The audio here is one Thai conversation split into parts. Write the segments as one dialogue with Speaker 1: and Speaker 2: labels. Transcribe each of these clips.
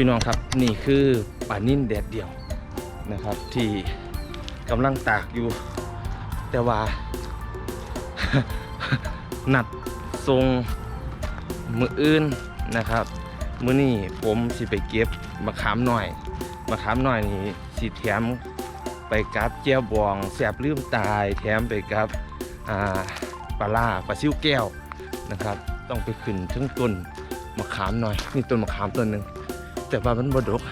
Speaker 1: พี่น้องครับนี่คือป่านิ่นแดดเดียวนะครับ ที่กำลังตากอยู่ แต่ว่า นัดทรงมืออื่นนะครับมื้อนี้ผมสิไปเก็บมะขามหน่อยมะขามหน่อยนี่สิแถมไปกับเจียวบองแสบลืมตายแถมไปกับปลาล่าปลาซิวแก้วนะครับ ต้องไปขึ้นถึงต้นมะขามหน่อยนี่ต้นมะขามต้นหนึ่ง แต่ว่ามันบดก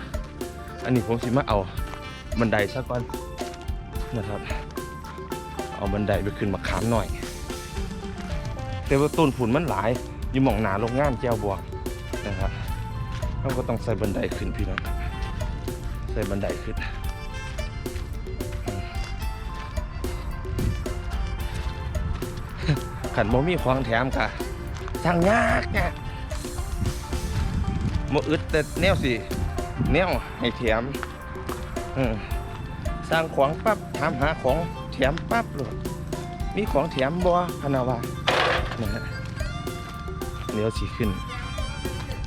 Speaker 1: อันนี้ผมสิมาเอาบันไดซะก่อนนะครับ เอาบันไดไปขึ้นมะขามหน่อย แต่ว่าต้นผุนมันหลาย อยู่หมองหนาโรงงานแก้วบวงนะครับเราก็ต้องใส่บันไดขึ้นพี่น้องใส่บันไดขึ้นขันบ่มีของแถมค่ะสั่งยากเนี่ย บ่อึดแต่แนวสิแนวให้แถมอืมสร้างของปั๊บถามหาของแถมปั๊บเลยมีของแถมบ่พนาวานะฮะเดี๋ยวสิขึ้น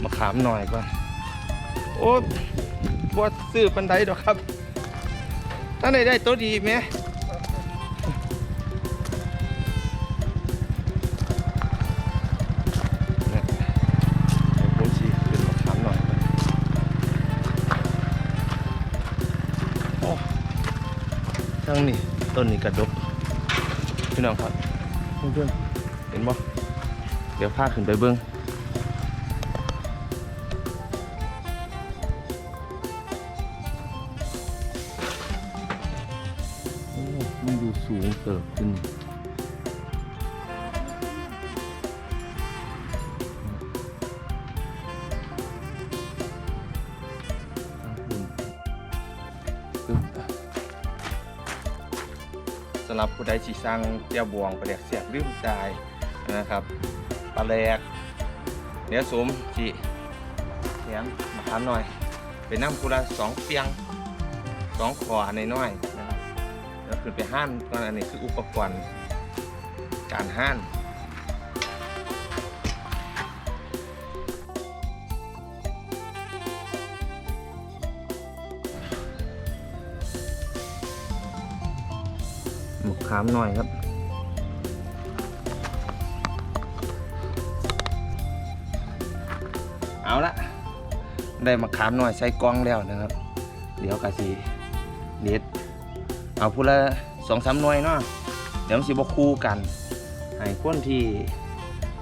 Speaker 1: มาขามหน่อยก่อนโอ้บ่ซื้อปันไดดอกครับถ้าได้ได้ตัวดีไหม ทั้งนี้ต้นนี้กระดกพี่น้องครับเพื่อนๆเห็นบ่เดี๋ยวพาขึ้นไปเบิ้งโอ้มันดูสูงเติบขึ้น สำหรับผู้ใดสีสร้างเจ้าบวงปลาแดกเสียบลืมตายนะครับปลาแหลกเนื้อสมจีแถมมาทำหน่อยไปน้ำคูละสองเปียงสองขวาในน้อยๆนะครับแล้วขึ้นไปห้านก่อนอันนี้คืออุปกรณ์การห้าน หมกขามหน่อยครับเอาละได้มะขามหน่อยใส่กล้องแล้วนะครับ เดี๋ยวกะสีเด็ดเอาพูละสองสามหน่วยเนาะเดี๋ยวมันสิบคู่กันให้คนที่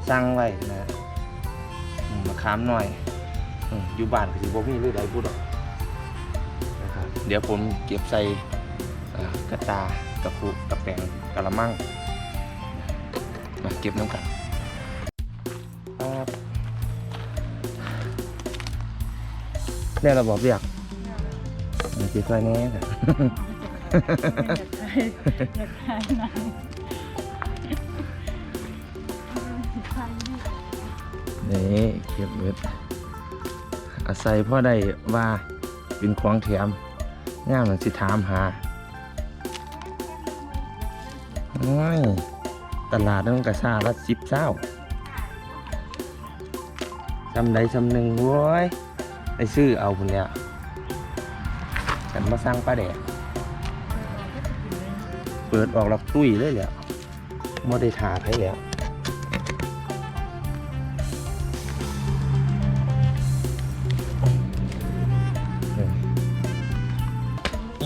Speaker 1: สั่งไว้นะมะขามหน่อยอยู่บ้านก็สิบ่มีหรือใดพูดหรอกนะครับเดี๋ยวผมเก็บใส่ กระตากระปุกกระแปงกระมังมาเก็บน้ำกันครับเนี่ยเราบอกเรียกมาเก็บไว้แน่ค่ะ
Speaker 2: อยากทานหนัง
Speaker 1: นี่เก็บเวทอาศัยพ่อได้ว่าเป็นของแถมง่ามหนังสิถามหาโอ้ยตลาดนั่นกระซาละสิบเจ้าจำใดจำหนึ่งโว้ยได้ซื้อเอาคนเนี้ยฉันมาสร้างป้าแดกเปิดออกแล้วตุ้ยเลยแหละไม่ได้ถาให้แล้ว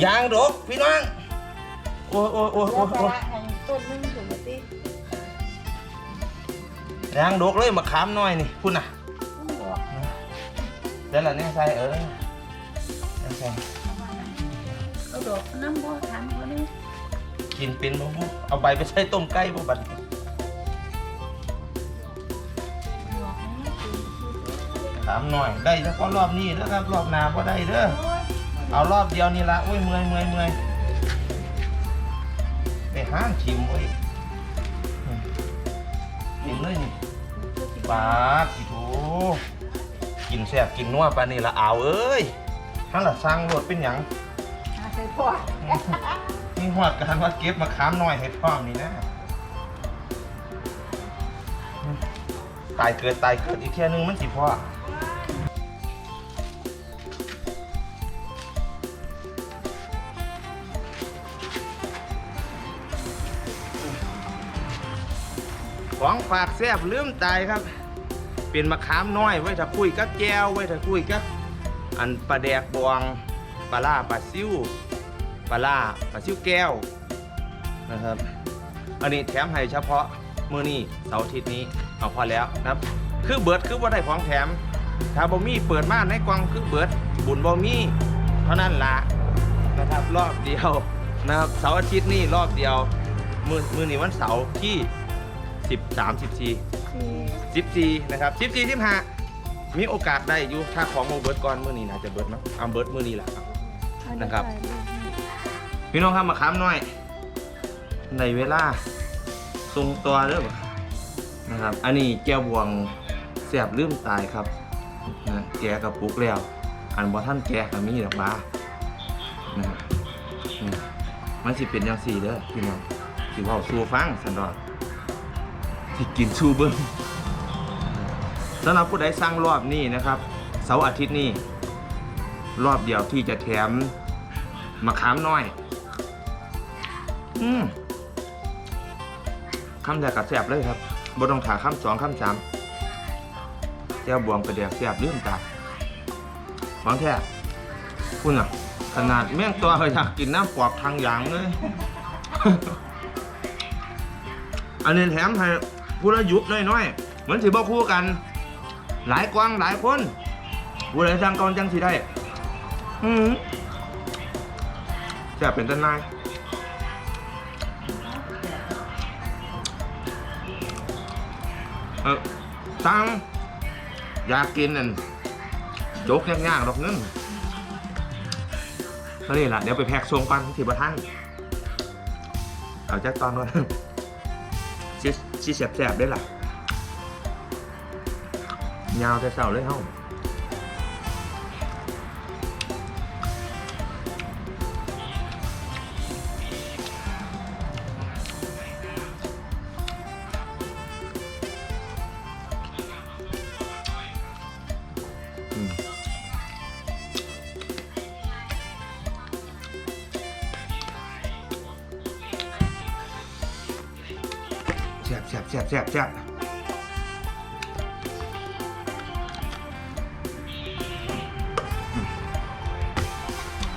Speaker 1: ยางดกพี่น้อง โอ้ยโอ้ยโอ้ยโอ้
Speaker 2: ย ต่
Speaker 1: โอ้ย
Speaker 2: ละอันต้นนึงถูกไหมติ
Speaker 1: ยางดกเลยมาขามหน่อยนี่พุ่นน่ะ
Speaker 2: ต้องบอก
Speaker 1: แล้วล่ะเนี่ยใส่เออเนี่ยใส่
Speaker 2: เอาดอกน้ำบ่ทำเขานี่
Speaker 1: กินเป็นบ่บุเอาใบไปใส่ต้มไก่บ่บัดนี้
Speaker 2: บอกให้กิน
Speaker 1: ขามหน่อยได้เฉพาะรอบนี้แล้วครับรอบหน้าบ่ได้เด้อเอารอบเดียวนี่ละโอ้ยเมื่อยเมื่อยเมื่อยไป ห้างชิมเว้ยอืมกินเลยนี่ปาดสิโถกินแซ่บกินนัวปานนี้ละเอาเอ้ยทั้งละสร้างรถเป็นหยัง
Speaker 2: หาใส่พ่อ
Speaker 1: นี่หอดการว่าเก็บมาค้ามหน่อยให้พร้อมนี่นะ ตายเกิดตายเกิดอีกแค่ยนึงมันสิพ่อ ของฝากแซ่บลืมตายครับ เป็นมะขามน้อยไว้ถ้าคุยกับแก้วไว้ถ้าคุยกับอันปลาแดกบองปลาล่าปลาซิวปลาล่าปลาซิวแก้วนะครับ อันนี้แถมให้เฉพาะมื้อนี้เสาร์อาทิตย์นี้เอาพอแล้วนะครับ คือเบิร์ดคือว่าได้ของแถม ถ้าบ่มีเปิดมาในกล่องคือเบิร์ดบุญบ่มีเท่านั้นละนะครับรอบเดียวนะครับเสาร์อาทิตย์นี้รอบเดียวมือมือนี้วันเสาร์ที่ 13 14
Speaker 2: สี่
Speaker 1: 14นะครับ14 15มีโอกาสได้อยู่ถ้าของโมเบิร์ดก่อนมื้อนี้น่าจะเบิร์ดมั้งเอาเบิร์ดมื้อนี้แหละครับ
Speaker 2: อั
Speaker 1: นะครับ
Speaker 2: ได้เลย
Speaker 1: พี่น้องครับมาค้ำหน่อย ในเวลาทรงตัวเด้อบ่นะครับ อันนี้แก้วบวงเสียบลืมตายครับนะแกะกับปุกแล้ว อันบ่ท่านแกะกับมีดอกบ้านะครับนี่มันสิเป็นยังสี่เด้อพี่น้องสิเว่าสู้ฟังสันดอก สิกินสู้เบิ้งสำหรับผู้ใดสั่งรอบนี้นะครับ เสาร์อาทิตย์นี้ รอบเดียวที่จะแถมมะขามน้อย อืมคำแรกกับแสบเลยครับบต้องถาคำสองคำสามแก้วบวงกระเดียกแสบเลื่อมตาของแท้คุณอะ ขนาดเมี่ยงตัวเคยอยากกินน้ำปอบทางอย่างเลย อันนี้แถมให้ ผู้ละยุบน้อยๆเหมือนสิบอกคู่กัน หลายกวางหลายคนผู้ใดสร้างกองจังสิได้ อืมจะเป็นต้นไม้เออตังอยากกินนั่นโจกยากๆดอกนึงก็นี่แหละเดี๋ยวไปแพ็กทรงก่อนที่ประท่านเอาจากตอนนู้น ชิชิแสบๆได้ล่ะยาวแต่เสาเลยเฮ้า แซ่บแซ่